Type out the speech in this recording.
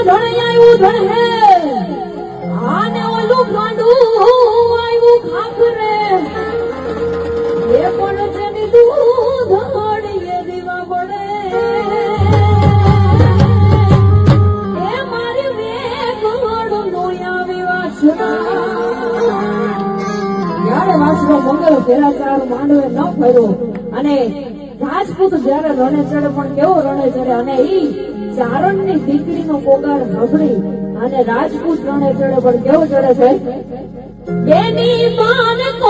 ધણ આવ્યું ધણ હે આને ઓલું ગાંડું આવ્યું ખાખરે એ પણ છે ની દૂધ હળીએ દીવા પડે એ મારી વેગવાડું નું આવી વાસના જ્યારે વાસનો મંગળ ફેરાચાર માંડવે ન ફર્યો. અને રાજપૂત જ્યારે રણે ચડે પણ કેવો રણે ચડે અને ઈ દીકરી નો પોગાર નબળી અને રાજપૂત રણે ચડે પણ કેવો ચડે છે બેની માન તો